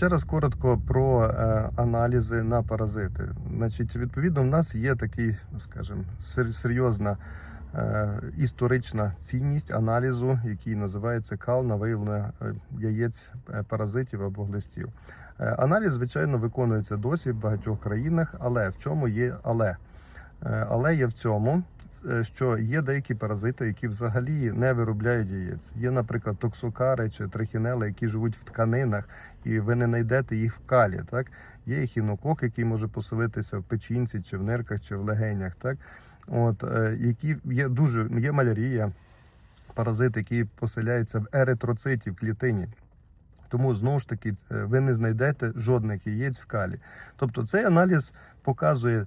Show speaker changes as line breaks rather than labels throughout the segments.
Ще раз коротко про е, аналізи на паразити. Значить, відповідно, в нас є такий, скажімо, сер- серйозна е, історична цінність аналізу, який називається кал на виявлення е, яєць е, паразитів або глистів. Е, Аналіз, звичайно, виконується досі в багатьох країнах, але в чому є але? Е, Але є в цьому, що є деякі паразити, які взагалі не виробляють яєць. Є, наприклад, токсокари чи трихінели, які живуть в тканинах, і ви не знайдете їх в калі. Так є ехінокок, який може поселитися в печінці, чи в нирках, чи в легенях. Так, от е, які є дуже є малярія, паразит, який поселяється в еритроциті в клітині. Тому знову ж таки е, ви не знайдете жодних яєць в калі. Тобто цей аналіз показує е,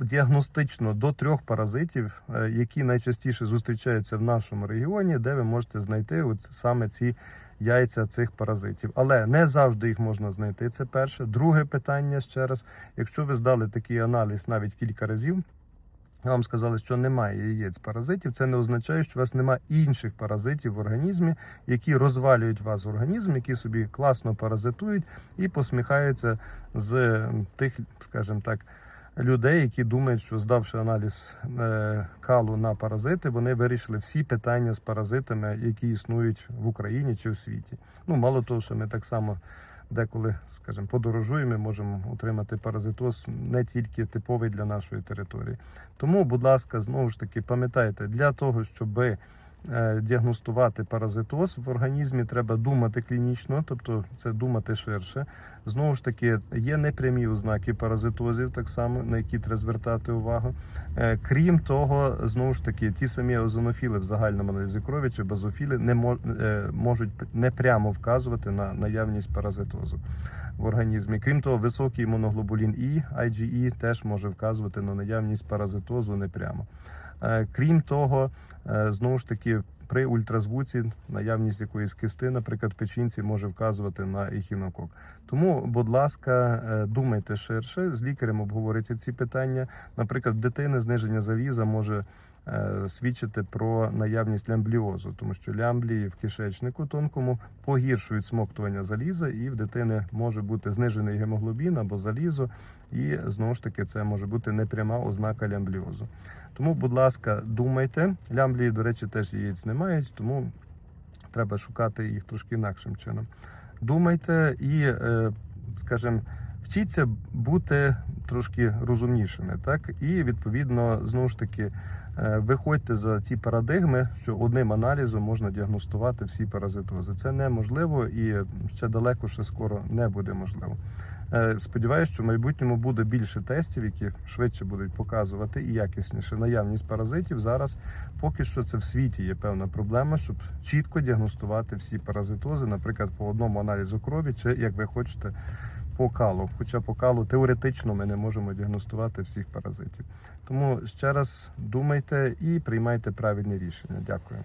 діагностично до трьох паразитів, е, які найчастіше зустрічаються в нашому регіоні, де ви можете знайти от саме ці яйця цих паразитів. Але не завжди їх можна знайти. Це перше. Друге питання ще раз: якщо ви здали такий аналіз навіть кілька разів. Вам сказали, що немає яєць паразитів. Це не означає, що у вас немає інших паразитів в організмі, які розвалюють вас організм, які собі класно паразитують і посміхаються з тих, скажімо так, людей, які думають, що здавши аналіз е, калу на паразити, вони вирішили всі питання з паразитами, які існують в Україні чи в світі. Ну мало того, що ми так само. Деколи, скажімо, подорожуємо, можемо отримати паразитоз не тільки типовий для нашої території. Тому, будь ласка, знову ж таки, пам'ятайте, для того, щоб е, діагностувати паразитоз в організмі, треба думати клінічно, тобто це думати ширше. Знову ж таки, є непрямі ознаки паразитозів, так само на які треба звертати увагу. Е, Крім того, знову ж таки, ті самі озонофіли в загальному аналізі крові чи базофіли не е, можуть не прямо вказувати на наявність паразитозу в організмі. Крім того, високий імуноглобулін І, IgE, теж може вказувати на наявність паразитозу непрямо. Е, Крім того, е, знову ж таки, при ультразвуці наявність якоїсь кисти, наприклад, печінці, може вказувати на ехінокок. Тому, будь ласка, е, думайте ширше, з лікарем обговорюйте ці питання. Наприклад, дитини зниження завіза може свідчити про наявність лямбліозу, тому що лямблії в кишечнику тонкому погіршують смоктування заліза, і в дитини може бути знижений гемоглобін або залізо, і знову ж таки це може бути непряма ознака лямбліозу. Тому, будь ласка, думайте. Лямблії, до речі, теж яєць не мають, тому треба шукати їх трошки інакшим чином. Думайте і, е, скажімо, вчіться бути трошки розумнішими, так і відповідно знову ж таки. Е, Виходьте за ті парадигми, що одним аналізом можна діагностувати всі паразитози. Це неможливо і ще далеко, ще скоро не буде можливо. Е, Сподіваюся, що в майбутньому буде більше тестів, які швидше будуть показувати і якісніше наявність паразитів. Зараз поки що це в світі є певна проблема, щоб чітко діагностувати всі паразитози, наприклад, по одному аналізу крові, чи як ви хочете, по калу. Хоча покалу теоретично ми не можемо діагностувати всіх паразитів. Тому ще раз думайте і приймайте правильні рішення. Дякую.